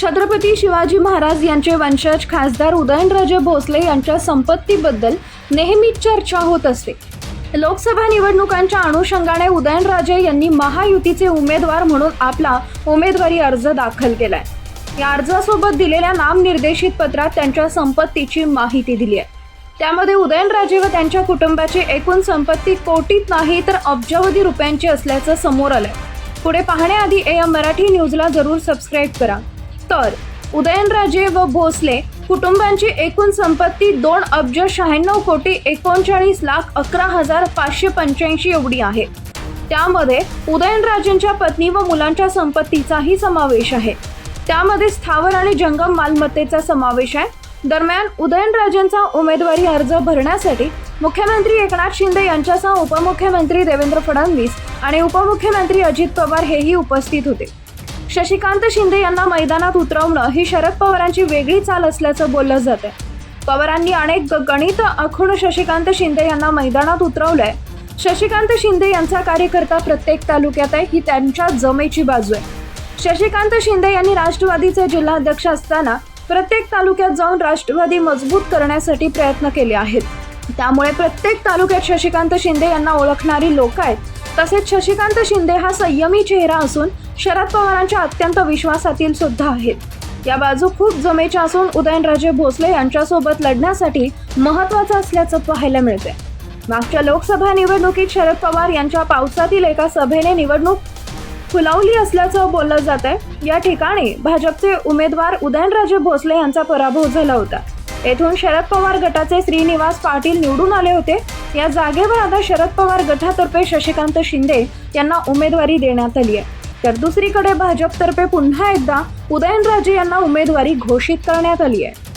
छत्रपती शिवाजी महाराज यांचे वंशज खासदार उदयनराजे भोसले यांच्या संपत्तीबद्दल नेहमीच चर्चा होत असते. लोकसभा निवडणुकांच्या अनुषंगाने उदयनराजे यांनी महायुतीचे उमेदवार म्हणून आपला उमेदवारी अर्ज दाखल केलाय. या अर्जासोबत दिलेल्या नामनिर्देशित पत्रात त्यांच्या संपत्तीची माहिती दिली आहे. त्यामध्ये उदयनराजे व त्यांच्या कुटुंबाची एकूण संपत्ती कोटीत नाही तर अब्जावधी रुपयांची असल्याचं समोर आलंय. पुढे पाहण्याआधी ए एम मराठी न्यूजला जरूर सबस्क्राईब करा. तर उदयनराजे व भोसले कुटुंबांची एकूण संपत्ती दोन अब्ज शहाण्णव कोटी एकोणचाळीस लाख अकरा हजार पाचशे पंच्याऐंशी एवढी आहे. त्यामध्ये उदयनराजेंच्या पत्नी व मुलांच्या संपत्तीचाही समावेश आहे. त्यामध्ये स्थावर आणि जंगम मालमत्तेचा समावेश आहे. दरम्यान उदयनराजेंचा उमेदवारी अर्ज भरण्यासाठी मुख्यमंत्री एकनाथ शिंदे यांच्यासह उपमुख्यमंत्री देवेंद्र फडणवीस आणि उपमुख्यमंत्री अजित पवार हेही उपस्थित होते. शशिकांत शिंदे यांना मैदानात उतरवणं ही शरद पवारांची वेगळी चाल असल्याचं बोललं जात आहे पवारांनी अनेक गणित आखून शशिकांत शिंदे यांना मैदानात उतरवलंय. शशिकांत शिंदे यांचा कार्यकर्ता प्रत्येक तालुक्यात आहे ही त्यांच्या जमेची बाजू आहे. शशिकांत शिंदे यांनी राष्ट्रवादीचे जिल्हाध्यक्ष असताना प्रत्येक तालुक्यात जाऊन राष्ट्रवादी मजबूत करण्यासाठी प्रयत्न केले आहेत. त्यामुळे प्रत्येक तालुक्यात शशिकांत शिंदे यांना ओळखणारी लोक आहेत. तसेच शशिकांत शिंदे हा संयमी चेहरा असून शरद पवारांच्या अत्यंत विश्वासातील सुद्धा आहेत. या बाजू खूप जमेच्या असून उदयनराजे भोसले यांच्यासोबत लढण्यासाठी महत्वाचं असल्याचं पाहायला मिळते मागच्या लोकसभा निवडणुकीत शरद पवार यांच्या पावसातील एका सभेने निवडणूक फुलावली असल्याचं बोललं जात आहे या ठिकाणी भाजपचे उमेदवार उदयनराजे भोसले यांचा पराभव झाला होता. येथून शरद पवार गटाचे श्रीनिवास पाटील निवडून आले होते. या जागेवर आता शरद पवार गटातर्फे शशिकांत शिंदे यांना उमेदवारी देण्यात आली आहे. तर दुसरीकडे भाजपतर्फे पुन्हा एकदा उदयनराजे यांना उमेदवारी घोषित करण्यात आली आहे.